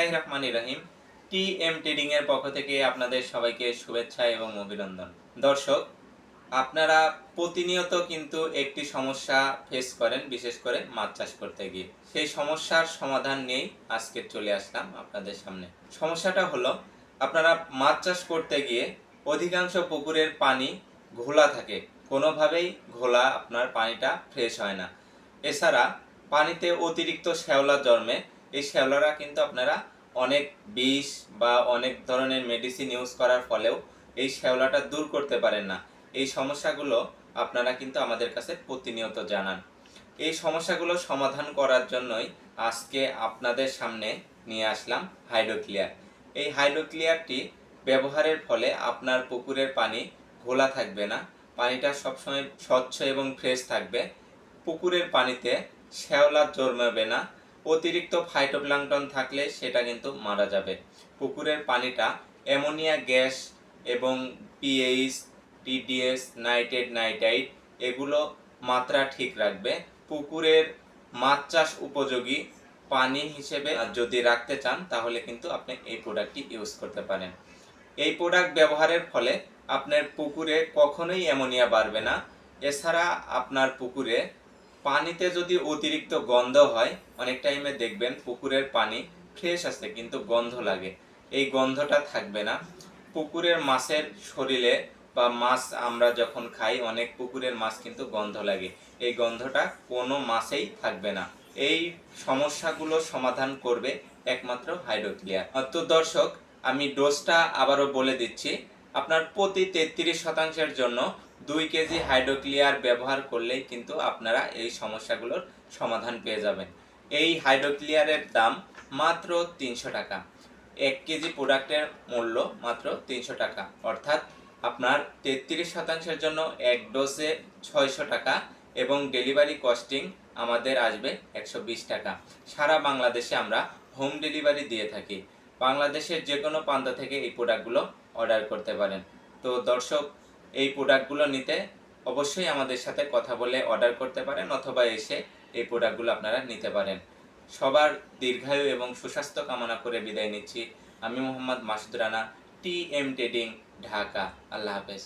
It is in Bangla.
বিসমিল্লাহির রহমানির রহিম। টি এম ট্রেডিং এর পক্ষ থেকে আপনাদের সবাইকে শুভেচ্ছা এবং অভিনন্দন। দর্শক, আপনারা প্রতিনিয়ত কিন্তু একটি সমস্যা ফেস করেন, বিশেষ করে মাছ চাষ করতে গিয়ে। সেই সমস্যার সমাধান নিয়েই আজকে চলে আসলাম আপনাদের সামনে। সমস্যাটা হলো, আপনারা মাছ চাষ করতে গিয়ে অধিকাংশ পুকুরের পানি ঘোলা থাকে। কোনোভাবেই ঘোলা আপনার পানিটা ফ্রেশ হয় না। এছাড়া পানিতে অতিরিক্ত শ্যাওলা জন্মে এই শ্যাওলারা কিন্তু আপনারা অনেক বিষ বা অনেক ধরনের মেডিসিন ইউজ করার ফলেও এই শ্যাওলাটা দূর করতে পারেন না। এই সমস্যাগুলো আপনারা কিন্তু আমাদের কাছে প্রতিনিয়ত জানান। এই সমস্যাগুলো সমাধান করার জন্যই আজকে আপনাদের সামনে নিয়ে আসলাম হাইড্রোক্লিয়ার। এই হাইড্রোক্লিয়ারটি ব্যবহারের ফলে আপনার পুকুরের পানি ঘোলা থাকবে না, পানিটা সবসময় স্বচ্ছ এবং ফ্রেশ থাকবে। পুকুরের পানিতে শ্যাওলা জন্মাবে না অতিরিক্ত ফাইটোপ্লাঙ্কটন থাকলে সেটা কিন্তু মারা যাবে। পুকুরের পানিটা অ্যামোনিয়া গ্যাস এবং পিএইচ, টিডিএস, নাইট্রেট, নাইট্রাইট এগুলো মাত্রা ঠিক রাখবে। পুকুরের মাছ চাষ উপযোগী পানি হিসেবে যদি রাখতে চান, তাহলে কিন্তু আপনি এই প্রোডাক্টটি ইউজ করতে পারেন। এই প্রোডাক্ট ব্যবহারের ফলে আপনার পুকুরে কখনোই অ্যামোনিয়া বাড়বে না। এছাড়া আপনার পুকুরে পানিতে যদি অতিরিক্ত গন্ধ হয়, অনেক টাইমে দেখবেন পুকুরের পানি ফ্রেশ আছে কিন্তু গন্ধ লাগে। এই গন্ধটা থাকবে না। পুকুরের মাছের শরীরে বা মাছ আমরা যখন খাই, অনেক পুকুরের মাছ কিন্তু গন্ধ লাগে। এই গন্ধটা কোনো মাছেই থাকবে না। এই সমস্যাগুলো সমাধান করবে একমাত্র হাইড্রোক্লিয়ার তো দর্শক, আমি ডোজটা আবারও বলে দিচ্ছি। আপনার প্রতি তেত্রিশ শতাংশের জন্য দুই কেজি হাইড্রোক্লিয়ার ব্যবহার করলেই কিন্তু আপনারা এই সমস্যাগুলোর সমাধান পেয়ে যাবেন। এই হাইড্রোক্লিয়ারের দাম মাত্র তিনশো টাকা। এক কেজি প্রোডাক্টের মূল্য মাত্র তিনশো টাকা। অর্থাৎ আপনার তেত্রিশ শতাংশের জন্য এক ডোজে ছয়শো টাকা এবং ডেলিভারি কস্টিং আমাদের আসবে একশো বিশ টাকা। সারা বাংলাদেশে আমরা হোম ডেলিভারি দিয়ে থাকি। বাংলাদেশের যে কোনো প্রান্ত থেকে এই প্রোডাক্টগুলো অর্ডার করতে পারেন। তো দর্শক এই প্রোডাক্টগুলো নিতে অবশ্যই আমাদের সাথে কথা বলে অর্ডার করতে পারেন অথবা এসে এই প্রোডাক্টগুলো আপনারা নিতে পারেন। সবার দীর্ঘায়ু এবং সুস্বাস্থ্য কামনা করে বিদায় নিচ্ছি। আমি Mohammad Masud Rana T M trading Dhaka আল্লাহ হাফেজ।